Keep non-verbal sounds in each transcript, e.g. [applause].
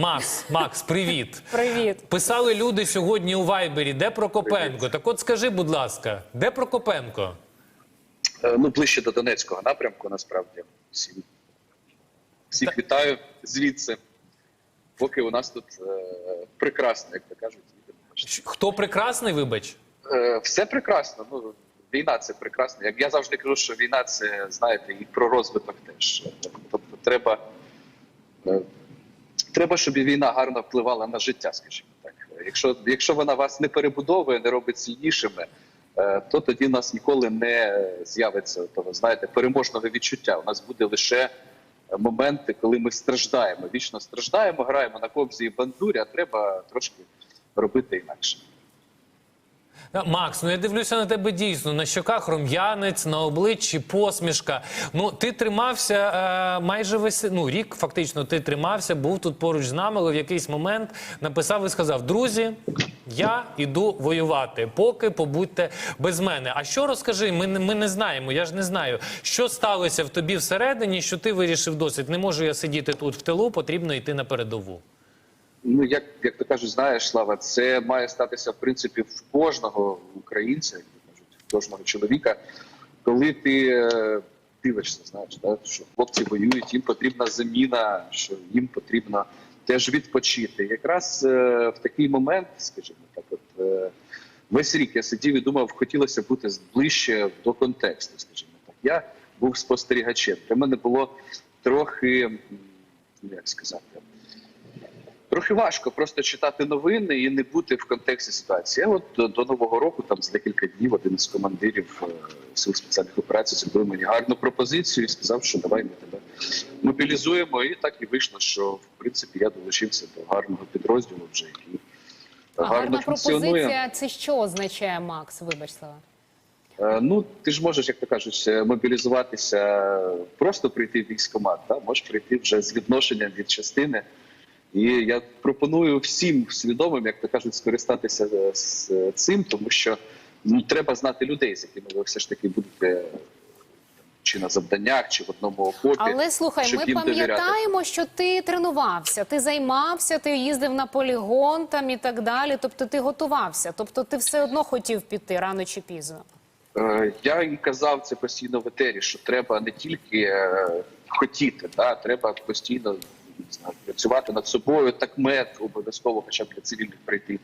Макс, Макс, привіт. Привіт. Писали люди сьогодні у Вайбері, де Прокопенко? Так от скажи, будь ласка, де Прокопенко? Е, ну, ближче до Донецького напрямку, насправді. Всім, всіх вітаю звідси. Поки у нас тут е, прекрасно, як то кажуть. Щ- Хто прекрасний, вибач? Е, все прекрасно. Ну, війна це прекрасно. Як я завжди кажу, що війна це, знаєте, і про розвиток теж. Тобто треба, е, треба, щоб і війна гарно впливала на життя, скажімо так. Якщо, якщо вона вас не перебудовує, не робить сильнішими, е, то тоді в нас ніколи не з'явиться того, знаєте, переможного відчуття. У нас буде лише моменти, коли ми страждаємо. Вічно страждаємо, граємо на кобзі і бандурі, а треба трошки робити інакше. А, Макс, ну я дивлюся на тебе дійсно. На щоках рум'янець, на обличчі посмішка. Ну, ти тримався е, майже весь ну, рік, фактично, ти тримався, був тут поруч з нами, але в якийсь момент написав і сказав: Друзі, я іду воювати, поки побудьте без мене. А що розкажи? Ми, ми не знаємо, я ж не знаю, що сталося в тобі всередині, що ти вирішив досить. Не можу я сидіти тут в тилу, потрібно йти на передову. Ну, як, як то кажуть, знаєш, Слава, це має статися в принципі в кожного українця, як кажуть, в кожного чоловіка, коли ти е, дивишся, знаєш, да, що хлопці воюють, їм потрібна заміна, що їм потрібно теж відпочити. Якраз е, в такий момент, скажімо так, от е, весь рік я сидів і думав, хотілося бути ближче до контексту, скажімо так. Я був спостерігачем. Для мене було трохи, як сказати. Трохи важко просто читати новини і не бути в контексті ситуації. Я от до, до нового року, там з декілька днів, один з командирів е, сил спеціальних операцій зробив мені гарну пропозицію і сказав, що давай ми тебе мобілізуємо. І так і вийшло, що в принципі я долучився до гарного підрозділу, вже який А гарно гарна функціонує. пропозиція. Це що означає, Макс? Вибач слова. Е, Ну, ти ж можеш, як то кажуть, е, мобілізуватися, просто прийти в військкомат, да? можеш прийти вже з відношенням від частини. І я пропоную всім свідомим, як то кажуть, скористатися е, з е, цим, тому що ну, треба знати людей, з якими ви все ж таки будете чи на завданнях, чи в одному окопі. Але слухай, щоб ми пам'ятаємо, що ти тренувався, ти займався, ти їздив на полігон там і так далі. Тобто ти готувався. Тобто ти все одно хотів піти рано чи пізно. Е, Я і казав це постійно в етері, що треба не тільки хотіти, да, треба постійно не знаю, працювати над собою, так мед обов'язково, хоча б для цивільних прийти,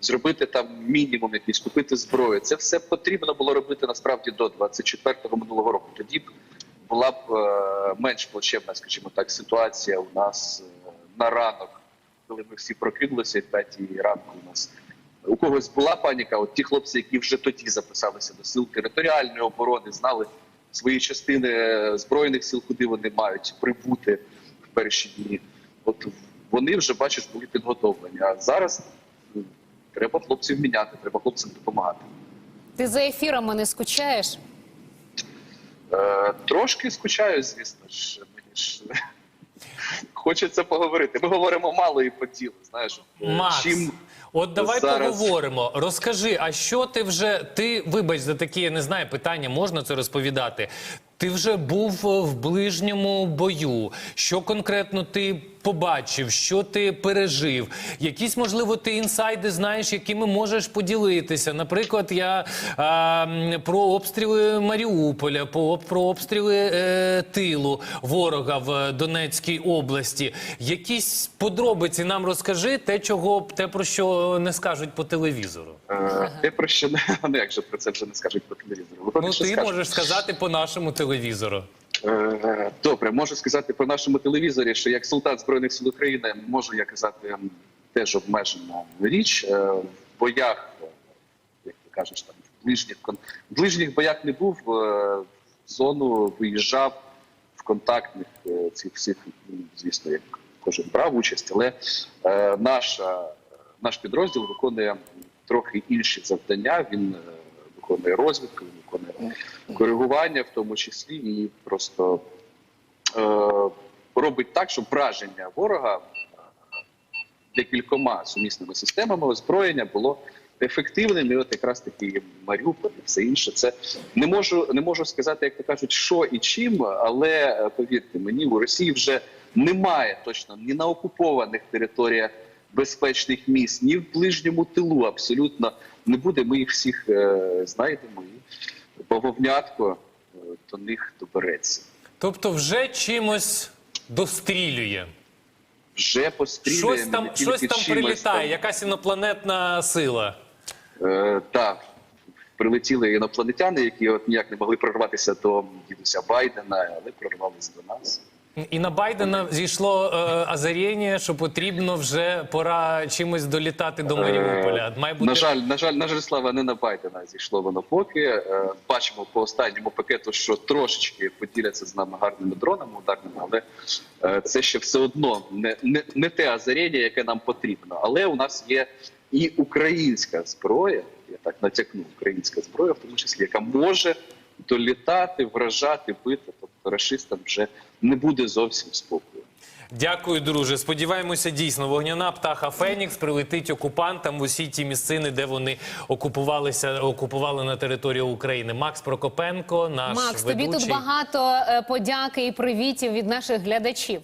зробити там мінімум якийсь, купити зброю. Це все потрібно було робити насправді до 24-го минулого року. Тоді б була б е, менш плачевна, скажімо так, ситуація у нас е, на ранок, коли ми всі прокинулися, і п'ятій ранку у нас у когось була паніка. От ті хлопці, які вже тоді записалися до сил територіальної оборони, знали свої частини е, збройних сил, куди вони мають прибути в перші дні. От вони вже бачиш були підготовлені. А зараз треба хлопців міняти, треба хлопцям допомагати. Ти за ефірами не скучаєш? Е, трошки скучаю, звісно ж. Мені ж [laughs] хочеться поговорити. Ми говоримо мало і по тілу. Знаєш, Е, Макс, чим от давай зараз- поговоримо. Розкажи, а що ти вже ти вибач за такі, я не знаю, питання, можна це розповідати? Ти вже був в ближньому бою. Що конкретно ти побачив, що ти пережив? Якісь, можливо, ти інсайди знаєш, якими можеш поділитися. Наприклад, я м, про обстріли Маріуполя, по- про обстріли е, тилу ворога в Донецькій області. Якісь подробиці нам розкажи, те, чого те про що не скажуть по телевізору. Е, Те про що не [laughs] ну, як же про це вже не скажуть по телевізору. Виходить, Ну, ти скажуть. можеш сказати по нашому телевізору. Добре, можу сказати по нашому телевізорі, що як солдат збройних сил України можу я казати теж обмежена річ Е, в боях, як ти кажеш, там в ближніх в ближніх боях не був. е, В зону виїжджав в контактних е, цих всіх, звісно, як кожен брав участь, але наша наш підрозділ виконує трохи інші завдання. Він виконує розвідку, він виконує коригування, в тому числі, і просто е, робить так, щоб враження ворога декількома сумісними системами озброєння було ефективним. І от якраз таки Маріуполь і все інше. Це не можу не можу сказати, як то кажуть, що і чим, але е, повірте мені, у Росії вже немає точно ні на окупованих територіях безпечних місць, ні в ближньому тилу абсолютно не буде. Ми їх всіх е, знайдемо бавовнятко до них добереться. Тобто, вже чимось дострілює. Вже пострілює. Щось там, щось там прилітає, там. якась інопланетна сила. Е, так, прилетіли інопланетяни, які от ніяк не могли прорватися до дідуся Байдена, але прорвалися до нас. І на Байдена зійшло е, озаріння, що потрібно вже пора чимось долітати до Маріуполя. Має бути На жаль, на жаль, на жаль, слава не на Байдена зійшло воно поки. Е, Бачимо по останньому пакету, що трошечки поділяться з нами гарними дронами ударними, але е, це ще все одно не, не, не те озаріння, яке нам потрібно. Але у нас є і українська зброя, я так натякну, українська зброя, в тому числі, яка може долітати, вражати, бити. Тобто рашистам вже не буде зовсім спокою. Дякую, друже. Сподіваємося, дійсно, вогняна птаха Фенікс прилетить окупантам в усі ті місцини, де вони окупувалися, окупували на території України. Макс Прокопенко, наш Макс, тобі тут багато е, подяки і привітів від наших глядачів.